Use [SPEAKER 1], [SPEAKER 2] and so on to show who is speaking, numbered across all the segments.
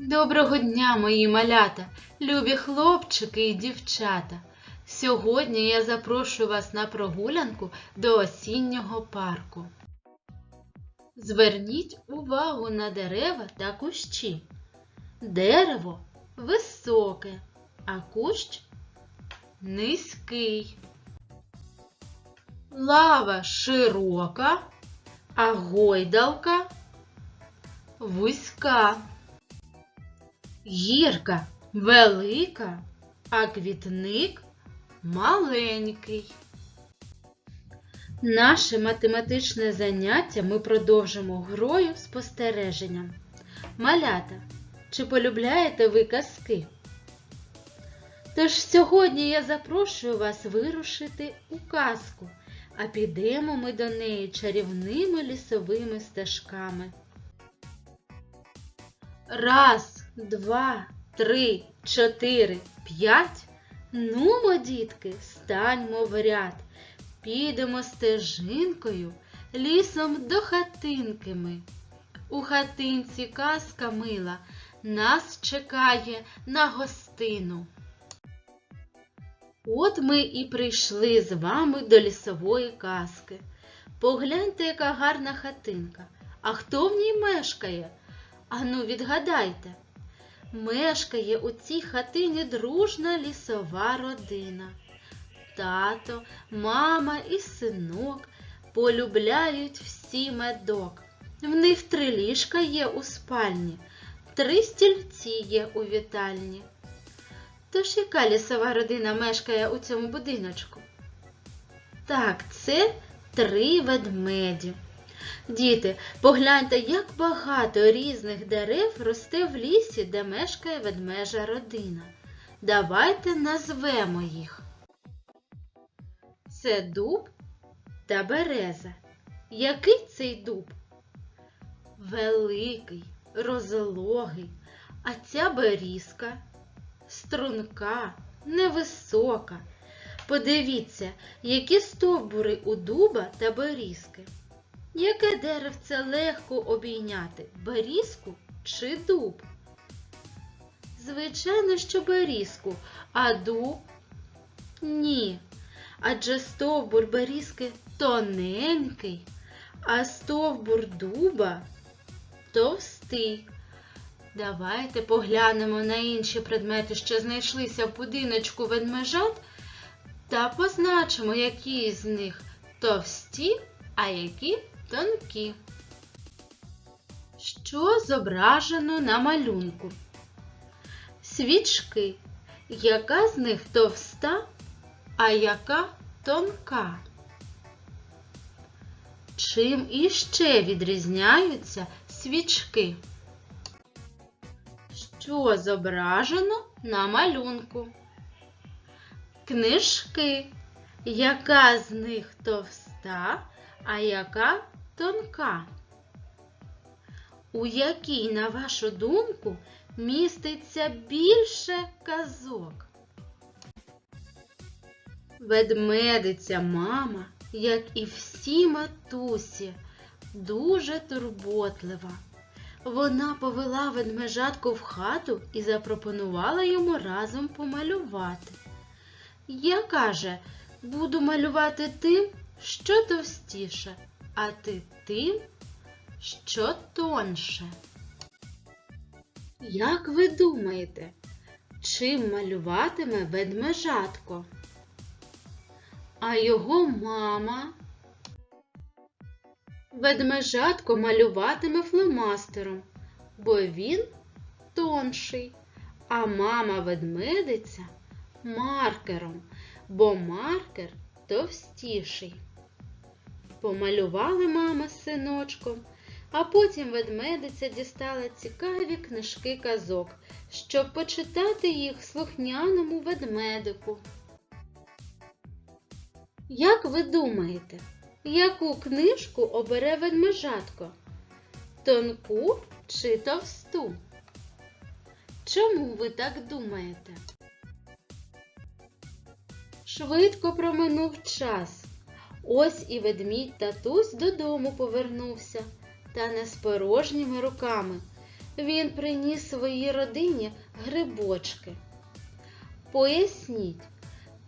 [SPEAKER 1] Доброго дня, мої малята, любі хлопчики і дівчата. Сьогодні я запрошую вас на прогулянку до осіннього парку. Зверніть увагу на дерева та кущі. Дерево високе, а кущ низький. Лава широка, а гойдалка вузька. Гірка велика, а квітник маленький. Наше математичне заняття ми продовжимо грою спостереженням. Малята, чи полюбляєте ви казки? Тож сьогодні я запрошую вас вирушити у казку, а підемо ми до неї чарівними лісовими стежками. Раз, два, три, чотири, п'ять. Нумо, дітки, станьмо в ряд. Підемо стежинкою, лісом до хатинки ми. У хатинці казка мила нас чекає на гостину. От ми і прийшли з вами до лісової казки. Погляньте, яка гарна хатинка. А хто в ній мешкає? Ану, відгадайте. Мешкає у цій хатині дружна лісова родина. Тато, мама і синок полюбляють всі медок. В них три ліжка є у спальні, три стільці є у вітальні. Тож яка лісова родина мешкає у цьому будиночку? Так, це три ведмеді. Діти, погляньте, як багато різних дерев росте в лісі, де мешкає ведмежа родина. Давайте назвемо їх. Це дуб та береза. Який цей дуб? Великий, розлогий, а ця берізка струнка, невисока. Подивіться, які стовбури у дуба та берізки. Яке деревце легко обійняти берізку чи дуб? Звичайно, що берізку, а дуб ні. Адже стовбур берізки тоненький, а стовбур дуба товстий. Давайте поглянемо на інші предмети, що знайшлися в будиночку ведмежат, та позначимо, які з них товсті, а які тонкі. Що зображено на малюнку? Свічки. Яка з них товста, а яка тонка? Чим іще відрізняються свічки? Що зображено на малюнку? Книжки. Яка з них товста, а яка тонка? У якій, на вашу думку, міститься більше казок? Ведмедиця мама, як і всі матусі, дуже турботлива. Вона повела ведмежатку в хату і запропонувала йому разом помалювати. Я каже, буду малювати тим, що товстіше, а ти тим, що тонше. Як ви думаєте, чим малюватиме ведмежатко? А його мама? Ведмежатко малюватиме фломастером, бо він тонший, а мама ведмедиця маркером, бо маркер товстіший. Помалювали мама з синочком, а потім ведмедиця дістала цікаві книжки казок, щоб почитати їх слухняному ведмедику. Як ви думаєте, яку книжку обере ведмежатко? Тонку чи товсту? Чому ви так думаєте? Швидко проминув час. Ось і ведмідь татусь додому повернувся, та не з порожніми руками. Він приніс своїй родині грибочки. Поясніть,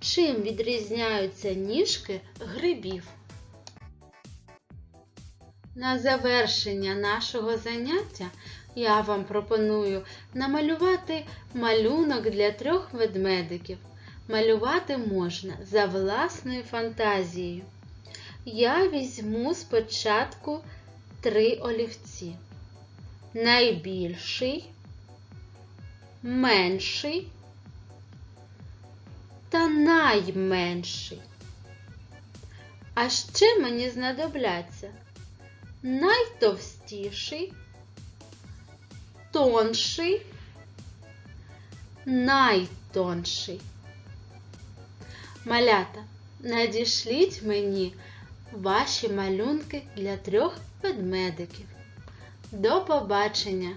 [SPEAKER 1] чим відрізняються ніжки грибів? На завершення нашого заняття я вам пропоную намалювати малюнок для трьох ведмедиків. Малювати можна за власною фантазією. Я візьму спочатку три олівці. Найбільший, менший та найменший. А ще мені знадобляться найтовстіший, тонший, найтонший. Малята, надішліть мені ваші малюнки для трьох ведмедиків. До побачення!